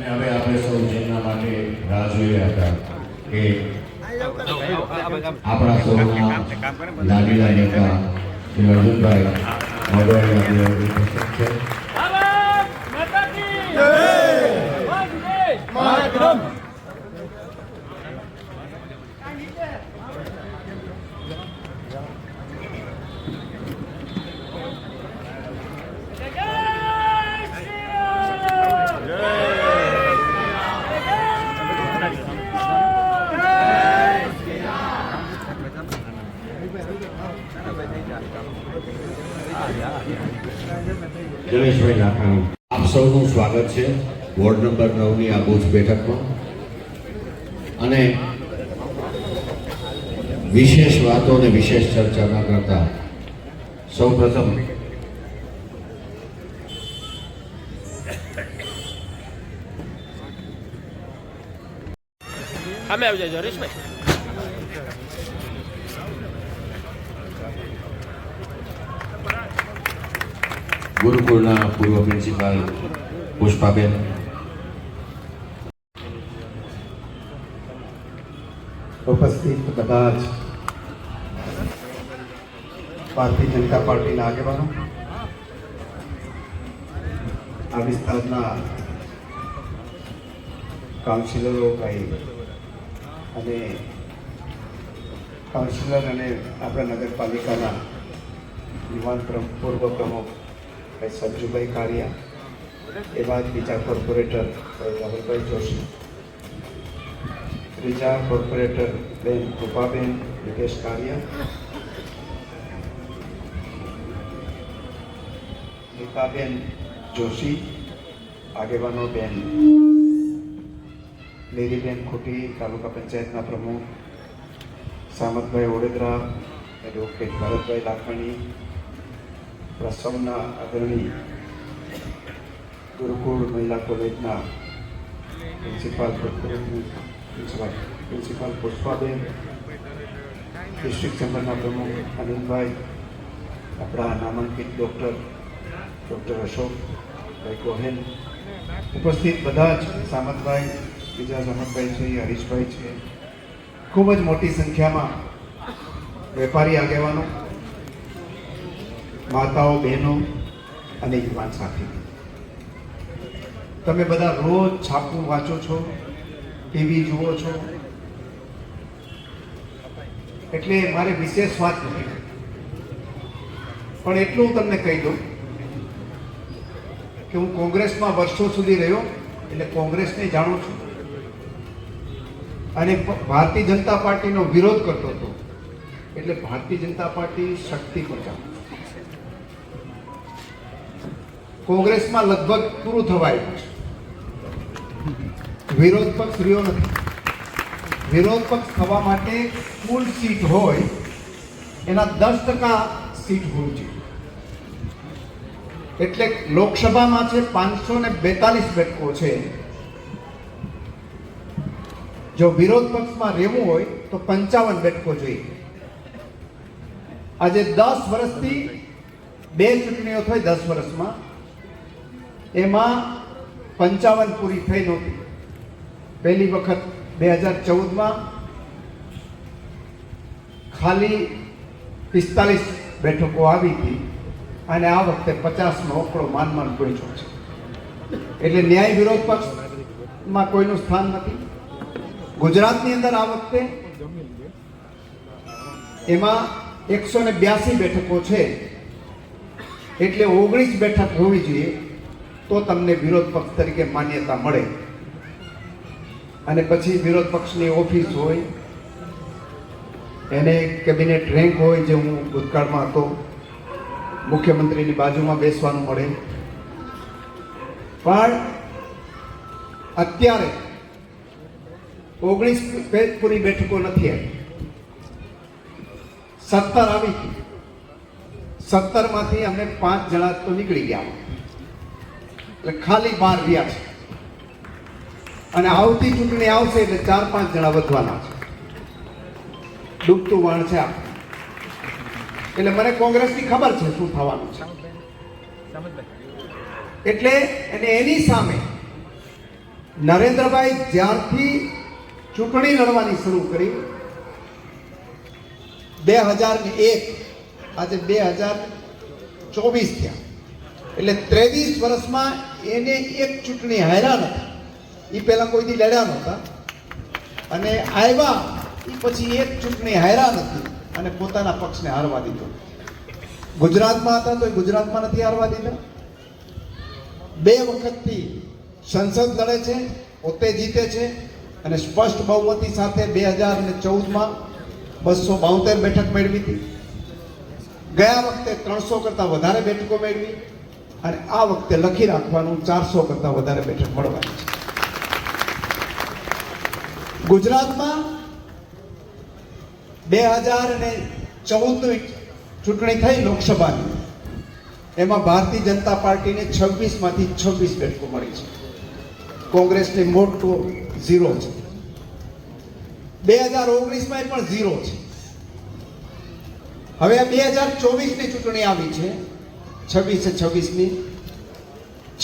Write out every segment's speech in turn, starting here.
અને હવે આપણે સૌ જેમના માટે રાહ જોઈ રહ્યા હતા કે આપણા સૌના લાડીલા નેતા શ્રી અર્જુનભાઈ મોઢવાડી ઉપસ્થિત છે ભારત માતા કી જય માતરમ જય શ્રી રામ જયેશભાઈ લાખાણી આપ સૌનું સ્વાગત છે વોર્ડ નંબર નવની આ બુથ બેઠકમાં. અને વિશેષ વાતો અને વિશેષ ચર્ચા ન કરતા સૌ પ્રથમ અમે આવી જાય હરીશભાઈ ગુરુકુળના પૂર્વ પ્રિન્સિપાલ પુષ્પાબેન. ઉપસ્થિત બધા જ ભારતીય જનતા પાર્ટીના આગેવાનો, આ વિસ્તારના કાઉન્સિલરો ભાઈ અને કાઉન્સિલર અને આપણા નગરપાલિકાના યુવાન પૂર્વ પ્રમુખ ભાઈ સંજુભાઈ કારિયા એવા જ બીજા કોર્પોરેટર રાહુલભાઈ જોશી. ત્રીજા કોર્પોરેટર બેન કૃપાબેન યોગેશ કારિયા. નીતાબેન જોશી, આગેવાનો બેન. લેરીબેન ખોટી, તાલુકા પંચાયતના પ્રમુખ. સામતભાઈ ઓડેદરા, એડવોકેટ ભરતભાઈ લાખણી. પ્રસવના અગ્રણી ગુરુકુળ મહિલા કોલેજના પ્રિન્સિપાલ પ્રિન્સિપાલ પુષ્પાબેન, ડિસ્ટ્રિક્ટ ચેમ્બરના પ્રમુખ અનિલભાઈ, આપણા નામાંકિત ડૉક્ટર ડૉક્ટર અશોકભાઈ ગોહેલ, ઉપસ્થિત બધા જ સામતભાઈ, બીજા સામતભાઈ છે, હરીશભાઈ છે. ખૂબ જ મોટી સંખ્યામાં વેપારી આગેવાનો માતાઓ, બહેનો અને યુવાન સાથી. તમે બધા રોજ છાપું વાંચો છો, ટીવી જુઓ છો. એટલે મારે વિશેષ વાત નથી. પણ એટલું હું તમને કહી દઉં કે હું કોંગ્રેસમાં વર્ષો સુધી રહ્યો એટલે કોંગ્રેસને જાણું છું. અને ભારતીય જનતા પાર્ટીનો વિરોધ કરતો હતો એટલે ભારતીય જનતા પાર્ટી શક્તિ પર કોંગ્રેસમાં લગભગ પૂરું થવા આવ્યું છે. વિરોધ પક્ષ રહ્યો નથી. વિરોધ પક્ષ થવા માટે કુલ સીટ હોય, એના દસ ટકા સીટ હોવી જોઈએ. એટલે લોકસભામાં છે પાંચસો ને બેતાલીસ બેઠકો છે, જો વિરોધ પક્ષમાં રહેવું હોય, તો પંચાવન બેઠકો જોઈએ. આજે દસ વર્ષથી બે ચૂંટણીઓ થઈ દસ વર્ષમાં એમાં પંચાવન પૂરી થઈ નહોતી. પહેલી વખત બે હજાર ચૌદમાં ખાલી પિસ્તાલીસ બેઠકો આવી હતી અને આ વખતે પચાસનો ઓકળો માનમાન માન પહોંચ્યો છે. એટલે ન્યાય વિરોધ પક્ષમાં કોઈનું સ્થાન નથી. ગુજરાતની અંદર આ વખતે એમાં એકસો ને બ્યાસી બેઠકો છે. એટલે ઓગણીસ બેઠક હોવી જોઈએ. તો તમને વિરોધ પક્ષ તરીકે માન્યતા મળે. અને પછી વિરોધ પક્ષની ઓફિસ હોય, એને કેબિનેટ રેન્ક હોય જે હું ભૂતકાળમાં હતો, મુખ્યમંત્રીની બાજુમાં બેસવાનું મળે. પણ અત્યારે ઓગણીસ પૂરી બેઠકો નથી આવી. સત્તર આવી. સત્તરમાંથી અમે પાંચ જણા તો નીકળી ગયા. એટલે ખાલી બાર રહ્યા છે. અને આવતી ચૂંટણી આવશે એટલે ચાર પાંચ જણા વધવાના છે. ડૂબતું વાણ છે આ. એટલે મને કોંગ્રેસની ખબર છે શું થવાનું છે. એટલે અને એની સામે નરેન્દ્રભાઈ જ્યારથી ચૂંટણી લડવાની શરૂ કરી, બે હજાર એક, આજે બે હજાર ચોવીસ થયા. એટલે ત્રેવીસ વર્ષમાં એને એક ચૂંટણી હાર્યા નતા. એ પહેલાં કોઈથી લડ્યા નહોતા અને આવ્યા એ પછી એક ચૂંટણી હાર્યા નથી અને પોતાના પક્ષને હારવા દીધો. ગુજરાતમાં હતા તો એ ગુજરાતમાં નથી હારવા દીધા. બે વખતથી સંસદ લડે છે, પોતે જીતે છે અને સ્પષ્ટ બહુમતી સાથે બે હજાર ને ચૌદમાં બસો બાવતેર બેઠક મેળવી હતી. ગયા વખતે ત્રણસો કરતાં વધારે બેઠકો મેળવી. અને આ વખતે લખી રાખવાનું ચારસો કરતાં વધારે બેઠક મળવાની છે. ગુજરાતમાં બે હજાર અને ચૌદની ચૂંટણી થઈ લોકસભાની. એમાં ભારતીય જનતા પાર્ટીને છવ્વીસમાંથી છવ્વીસ બેઠકો મળી છે. કોંગ્રેસને મોટો ઝીરો છે. બે હજાર ઓગણીસમાં પણ ઝીરો છે. હવે બે હજાર ચોવીસની ચૂંટણી આવી છે. છવ્વીસે છવ્વીસની.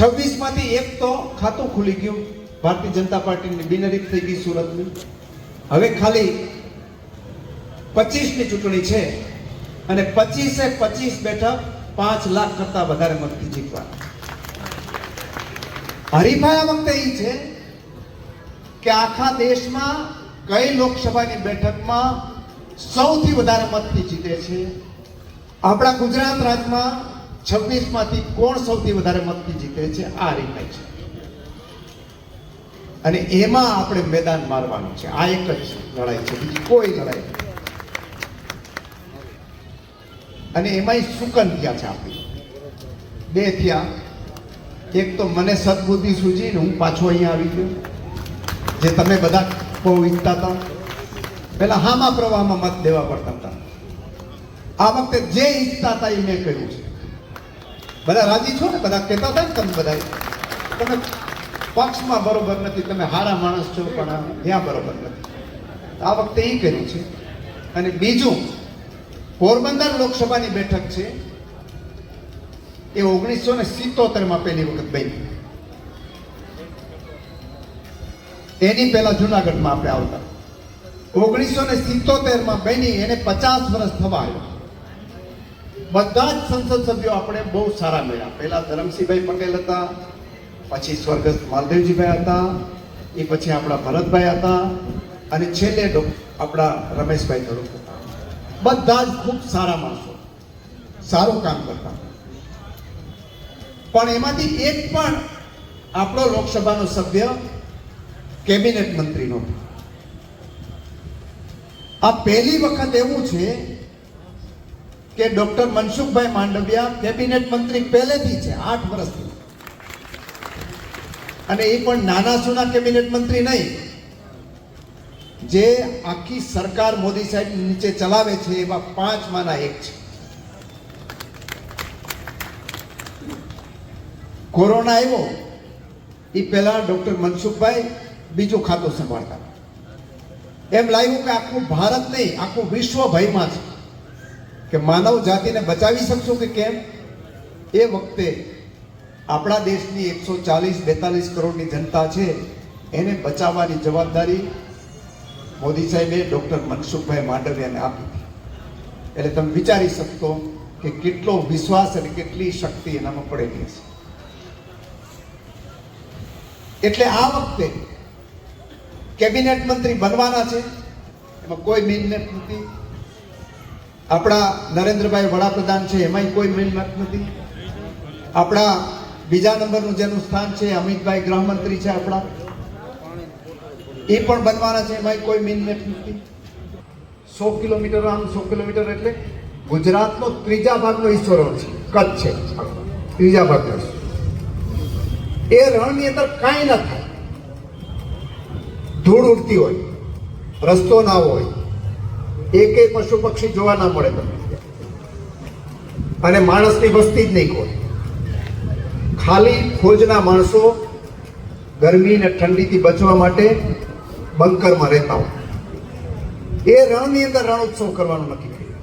છવ્વીસમાંથી એક તો ખાતું ખુલી ગયું. ભારતીય જનતા પાર્ટીની બિનરી થઈ ગઈ સુરતની. હવે ખાલી પચીસની ચૂંટણી છે અને પચીસે પચીસ બેઠક પાંચ લાખ કરતા વધારે મતથી જીતવા હરીફાઈ આ વખતે એ છે કે આખા દેશમાં કઈ લોકસભાની બેઠકમાં સૌથી વધારે મતથી જીતે છે. આપણા ગુજરાત રાજ્યમાં છવ્વીસમાંથી કોણ સૌથી વધારે મતથી જીતે છે? આ રીતે છે. અને એમાં આપણે મેદાન મારવાનું છે. આ એક જ લડાઈ છે. બીજી કોઈ લડાઈ અને એમાંય સુકન થયા છે આપણી. બે થયા. એક તો મને સદબુદ્ધિ સૂજી ને હું પાછો અહીંયા આવી ગયો. જે તમે બધા બહુ ઈચ્છતા હતા. પેલા હામા પ્રવાહમાં મત દેવા પડતા હતા. આ વખતે જે ઈચ્છતા હતા એ મેં કહ્યું છે. બધા રાજી છો ને? બધા કહેતા હતા ને તમે બધા તમે પક્ષમાં બરોબર નથી, તમે હારા માણસ છો, પણ ત્યાં બરોબર નથી. આ વખતે એ કર્યું છે. અને બીજું, પોરબંદર લોકસભાની બેઠક છે, એ ઓગણીસો ને સિત્તોતેરમાં પહેલી વખત બની. એની પહેલા જુનાગઢમાં આપણે આવતા. ઓગણીસો ને સિત્તોતેરમાં બની, એને પચાસ વર્ષ થવા આવ્યા. બધા જ સંસદ સભ્યો આપણે બહુ સારા મળ્યા. પહેલા ધરમસિંહભાઈ પટેલ હતા, પછી સ્વર્ગસ્થ માલદેવજીભાઈ હતા, એ પછી આપણા ભરતભાઈ હતા, અને છેલ્લે આપણા રમેશભાઈ ધડુક હતા. બધા જ ખૂબ સારા માણસો. સારું કામ કરતા. પણ એમાંથી એક પણ આપણો લોકસભાનો સભ્ય કેબિનેટ મંત્રીનો આ પહેલી વખત એવું છે કે ડોક્ટર મનસુખભાઈ માંડવિયા કેબિનેટ મંત્રી પહેલેથી છે, આઠ વર્ષથી. અને એ પણ નાના સુના કેબિનેટ મંત્રી નહીં. જે આખી સરકાર મોદી સાહેબ નીચે ચલાવે છે, એવા પાંચમાંના એક છે. કોરોના આવ્યો, એ પહેલા ડોક્ટર મનસુખભાઈ બીજું ખાતું સંભાળતા. એમ લાગ્યું કે આખું ભારત નહીં, આખું વિશ્વ ભયમાં છે. કે માનવ જાતિને બચાવી શકશું કે કેમ? એ વખતે આપણા દેશની એકસો ચાલીસ, બેતાલીસ કરોડની જનતા છે, એને બચાવવાની જવાબદારી મોદી સાહેબે ડૉક્ટર મનસુખભાઈ માંડવિયાને આપી હતી. એટલે તમે વિચારી શકતો કે કેટલો વિશ્વાસ અને કેટલી શક્તિ એનામાં પડેલી છે. એટલે આ વખતે કેબિનેટ મંત્રી બનવાના છે, એમાં કોઈ મિલમત નથી. આપણા નરેન્દ્રભાઈ વડાપ્રધાન છે, એમાંય કોઈ મિલમત નથી. આપણા બીજા નંબરનું જેનું સ્થાન છે, અમિતભાઈ ગૃહમંત્રી છે આપણા. એ પણ બનવાના છે, એમાંય કોઈ મિલમત નથી. સો કિલોમીટર આમ, સો કિલોમીટર એટલે ગુજરાતનો ત્રીજા ભાગનો ઈશ્વરો છે, કચ્છ છે. ત્રીજા ભાગનો એ રણની અંદર કાંઈ ન થાય. ધૂળ ઉડતી હોય, રસ્તો ના હોય એકેય પશુ પક્ષી જોવા ના મળે અને માણસની વસ્તી જ નહીં કોઈ. ખાલી ફોજના માણસો ગરમી ને ઠંડીથી બચવા માટે બંકરમાં રહેતા હોય. એ રણની અંદર રણોત્સવ કરવાનું નક્કી કર્યું.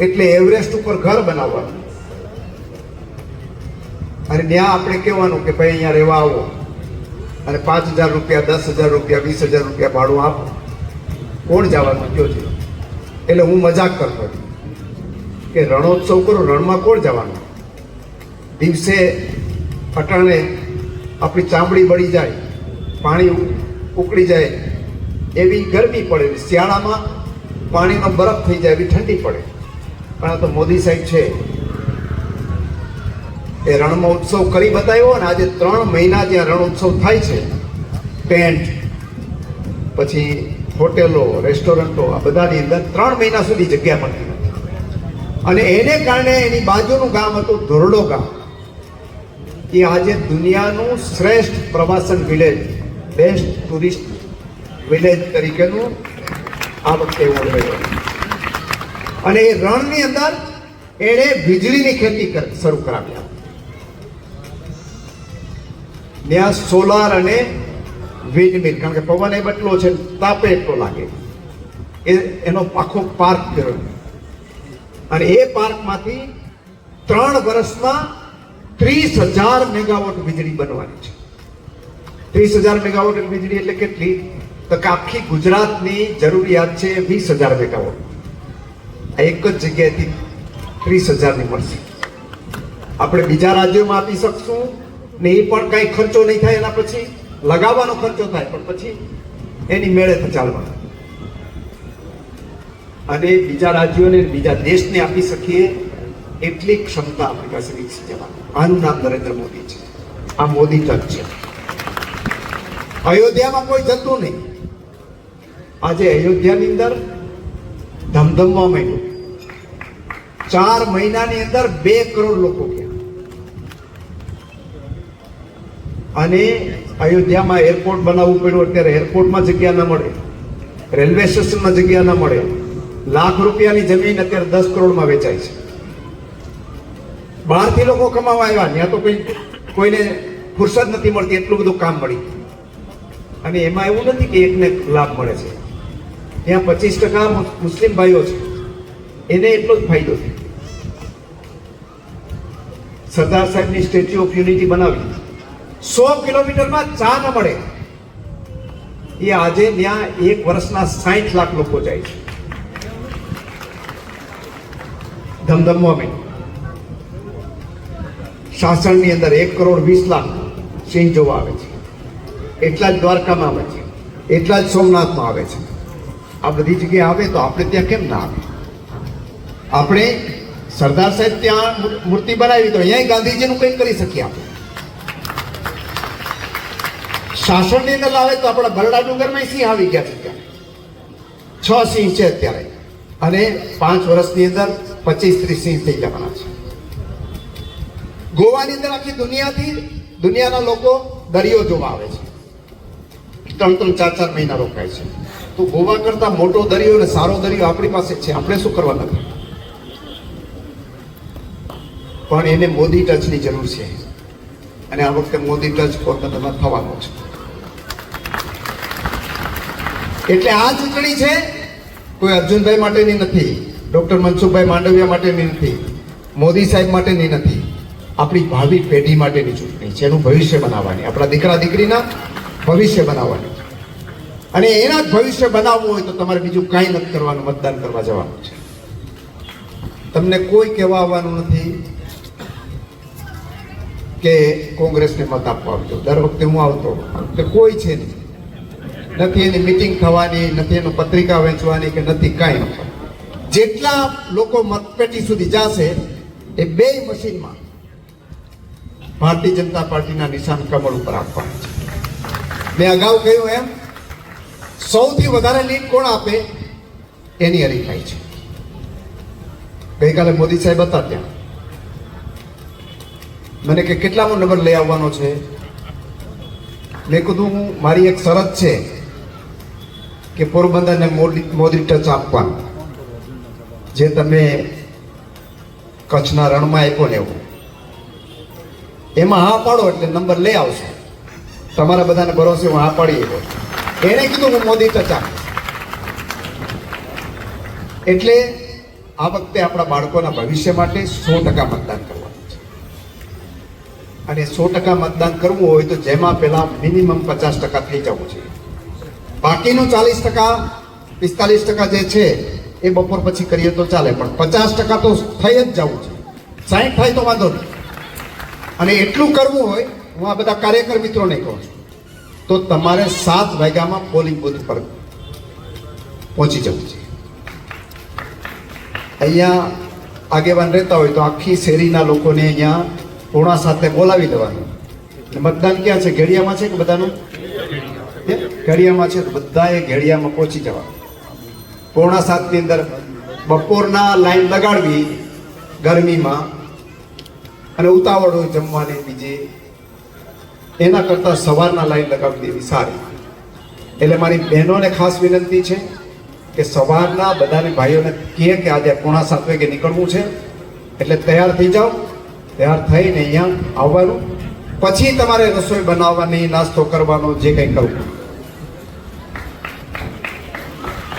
એટલે એવરેસ્ટ ઉપર ઘર બનાવવાનું. અને ત્યાં આપણે કહેવાનું કે ભાઈ અહીંયા રહેવા આવો. અને પાંચ હજાર રૂપિયા, દસ હજાર રૂપિયા, વીસ હજાર રૂપિયા ભાડું આપો. કોણ જવાનું કયો છે? એટલે હું મજાક કરતો કે રણોત્સવ કરો, રણમાં કોણ જવાનું? દિવસે અટાણે આપણી ચામડી બળી જાય, પાણી ઉકળી જાય, એવી ગરમી પડે, શિયાળામાં પાણીનો બરફ થઈ જાય, એવી ઠંડી પડે. પણ આ તો મોદી સાહેબ છે. એ રણમાં ઉત્સવ કરી બતાવ્યો અને આજે ત્રણ મહિના જ્યાં રણોત્સવ થાય છે. ટેન્ટ. પછી હોટેલો, રેસ્ટોરન્ટો, આ બધાની અંદર ત્રણ મહિના સુધી જગ્યા મળતી અને એને કારણે એની બાજુનું ગામ હતું ધોરડો ગામ. એ આજે દુનિયાનું શ્રેષ્ઠ પ્રવાસન વિલેજ, બેસ્ટ ટુરિસ્ટ વિલેજ તરીકેનું આ વખતે એવોર્ડ અને એ રણની અંદર એણે વીજળીની ખેતી શરૂ કરાવી. ત્યાં સોલાર અને વિન્ડ મિલ, કારણ કે પવન એ બટલો છે તાપે એટલો લાગે. એ એનો આખો પાર્ક કર્યો. અને એ પાર્કમાંથી ત્રણ વર્ષમાં ત્રીસ હજાર મેગાવોટ વીજળી બનવાની છે. ત્રીસ હજાર મેગાવોટ વીજળી એટલે કેટલી? તો આખી ગુજરાતની જરૂરિયાત છે વીસ હજાર મેગાવોટ. આ એક જ જગ્યાએથી ત્રીસ હજારની મળશે. આપણે બીજા રાજ્યોમાં આપી શકશું ને એ પણ કાંઈ ખર્ચો નહીં થાય એના પછી. લગાવવાનો ખર્ચો થાય, પણ પછી એની મેળે ચાલવાનો. અને બીજા રાજ્યોને બીજા દેશને આપી શકીએ એટલી ક્ષમતા આપણી પાસે વિકસી જવાની. આનું નામ નરેન્દ્ર મોદી છે. આ મોદી તક છે. અયોધ્યામાં કોઈ જતું નહીં. આજે અયોધ્યાની અંદર ધમધમવા માંડ્યું. ચાર મહિનાની અંદર બે કરોડ લોકો ગયા. અને અયોધ્યામાં એરપોર્ટ બનાવવું પડ્યું, અત્યારે એરપોર્ટમાં જગ્યા ન મળે. રેલવે સ્ટેશનમાં જગ્યા ના મળે. લાખ રૂપિયાની જમીન અત્યારે દસ કરોડમાં વેચાય છે. બહારથી લોકો કમાવા આવ્યા, ત્યાં તો કોઈ કોઈને ફુરસદ નથી મળતી, એટલું બધું કામ મળી. અને એમાં એવું નથી કે એકને લાભ મળે છે. ત્યાં પચીસ ટકા મુસ્લિમ ભાઈઓ છે. એને એટલો જ ફાયદો છે. સરદાર સાહેબની સ્ટેચ્યુ ઓફ યુનિટી બનાવી. સો કિલોમીટરમાં ચા ન મળે. એ આજે ત્યાં એક વર્ષના સાઠ લાખ લોકો જાય છે. ધમધમવા મેં શાસનની અંદર એક કરોડ વીસ લાખ સિંહ જોવા આવે છે. એટલા જ દ્વારકામાં આવે છે. એટલા જ સોમનાથમાં આવે છે. આ બધી જગ્યાએ આવે તો આપણે ત્યાં કેમ ના આવે? આપણે સરદાર સાહેબ ત્યાં મૂર્તિ બનાવી તો અહીંયા ગાંધીજીનું કંઈક કરી શકીએ આપણે. શાસનની અંદર લાવે તો આપણા બરડા ડુંગરમાં સિંહ આવી ગયા છે ત્યાં. છ સિંહ છે અત્યારે. અને પાંચ વર્ષની અંદર પચીસ ત્રીસ સિંહ થઈ જવાના છે. ગોવાની અંદર આખી દુનિયાથી દુનિયાના લોકો દરિયો જોવા આવે છે. ત્રણ ત્રણ ચાર ચાર મહિના રોકાય છે. તો ગોવા કરતા મોટો દરિયો અને સારો દરિયો આપણી પાસે છે. આપણે શું કરવા નથી? પણ એને મોદી ટચની જરૂર છે. અને આ વખતે મોદી ટચ કોલકાતામાં થવાનો છે. એટલે આ ચૂંટણી છે, કોઈ અર્જુનભાઈ માટેની નથી, ડોક્ટર મનસુખભાઈ માંડવિયા માટેની નથી, મોદી સાહેબ માટેની નથી. આપણી ભાવિ પેઢી માટેની ચૂંટણી છે, એનું ભવિષ્ય બનાવવાની, આપણા દીકરા દીકરીના ભવિષ્ય બનાવવાની. અને એના જ ભવિષ્ય બનાવવું હોય તો તમારે બીજું કાંઈ નથી કરવાનું, મતદાન કરવા જવાનું છે. તમને કોઈ કહેવા આવવાનું નથી કે કોંગ્રેસને મત આપવા આવજો. દર વખતે હું આવતો કોઈ છે નહીં. નથી એની મિટિંગ થવાની, નથી એનું પત્રિકા વેચવાની કે નથી કાંઈ. જેટલા લોકો મતપેટી સુધી જશે, એ બે મશીનમાં ભારતીય જનતા પાર્ટીના નિશાન કમળ ઉપર આપવાના છે. મેં અગાઉ કહ્યું એમ, સૌથી વધારે લીડ કોણ આપે? એની હરીફાઈ છે. ગઈકાલે મોદી સાહેબ હતા ત્યાં. મને કે કેટલામો નંબર લઈ આવવાનો છે? મેં કીધું, હું, મારી એક શરત છે. કે પોરબંદરને મોદી મોદી ટચ આપવાનું. જે તમે કચ્છના રણમાં આપ્યો ને એવું. એમાં હા પાડો એટલે નંબર લઈ આવશો. તમારા બધાને ભરોસે હું હા પાડી એવો એણે કીધું હું મોદી ટચ આપીશ એટલે આ વખતે આપણા બાળકોના ભવિષ્ય માટે સો ટકા મતદાન કરવાનું છે. અને સો ટકા મતદાન કરવું હોય તો જેમાં પહેલાં મિનિમમ પચાસ ટકા થઈ જવું જોઈએ. બાકીનું ચાલીસ ટકા, પિસ્તાલીસ ટકા જે છે, એ બપોર પછી કરીએ તો ચાલે, પણ પચાસ ટકા તો થઈ જ જવું છે. સાઠ થાય તો વાંધો નહીં. અને એટલું કરવું હોય, હું આ બધા કાર્યકર મિત્રોને કહું છું, તો તમારે સાત વાગ્યામાં પોલિંગ બુથ પર પહોંચી જવું છે. અહીંયા આગેવાન રહેતા હોય તો આખી શેરીના લોકોને અહીંયા પૂર્ણા સાથે બોલાવી દેવાનું મતદાન ક્યાં છે? ઘેડિયામાં છે કે બધાનું? ઘેડિયામાં છે તો બધાએ ઘેડિયામાં પહોંચી જવા પોણા સાતની અંદર બપોરના લાઈન લગાડવી ગરમીમાં અને ઉતાવળ હોય જમવાની બીજી. એના કરતાં સવારના લાઈન લગાવી દેવી સારી. એટલે મારી બહેનોને ખાસ વિનંતી છે કે સવારના બધાને ભાઈઓને કહે કે આજે પોણા સાત વાગે નીકળવું છે. એટલે તૈયાર થઈ જાઓ. તૈયાર થઈને અહીંયા આવવાનું. પછી તમારે રસોઈ બનાવવાની, નાસ્તો કરવાનો, જે કંઈ કરવું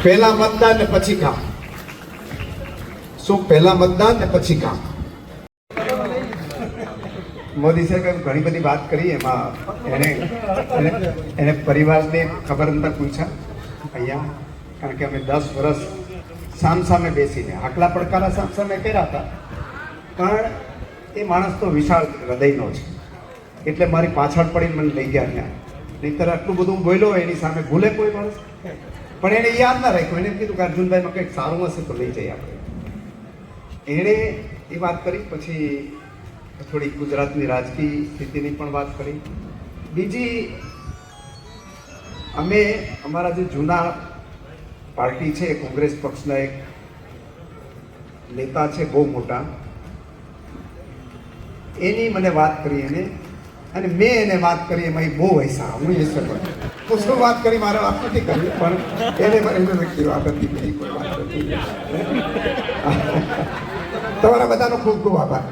પહેલા મતદાન ને પછી કામ. શું પહેલા મતદાન ને પછી કામ? મોદી સાહેબ ઘણી બધી વાત કરી, એમાં એને એને- પરિવારને ખબર નતા પૂછ્યા. અહીંયા, કારણ કે અમે દસ વર્ષ સામસામે બેસીને, આટલા પડકારા સામસામે કર્યા હતા. પણ એ માણસ તો વિશાળ હૃદયનો છે. એટલે મારી પાછળ પડીને મને લઈ ગયા ત્યાં. નહીંતર આટલું બધું બોલ્યો, એની સામે ભૂલે કોઈ માણસ? પણ એને યાદ ના રાખ્યું. એને કીધું કે અર્જુનભાઈમાં કંઈક સારું હશે તો લઈ જઈએ આપણે. એણે એ વાત કરી, પછી થોડી ગુજરાતની રાજકીય સ્થિતિની પણ વાત કરી. બીજી, અમે અમારા જે જૂના પાર્ટી છે, કોંગ્રેસ પક્ષના એક નેતા છે, બહુ મોટા, એની મને વાત કરી એને. અને મેં એને વાત કરી, એમાં બહુ હૈસા હું એ સર હું શું વાત કરી, મારે વાત નથી કરવી, પણ એને એમને મેં કીધું, આ બીજી કોઈ વાત નથી. તમારા બધાનો ખૂબ ખૂબ આભાર.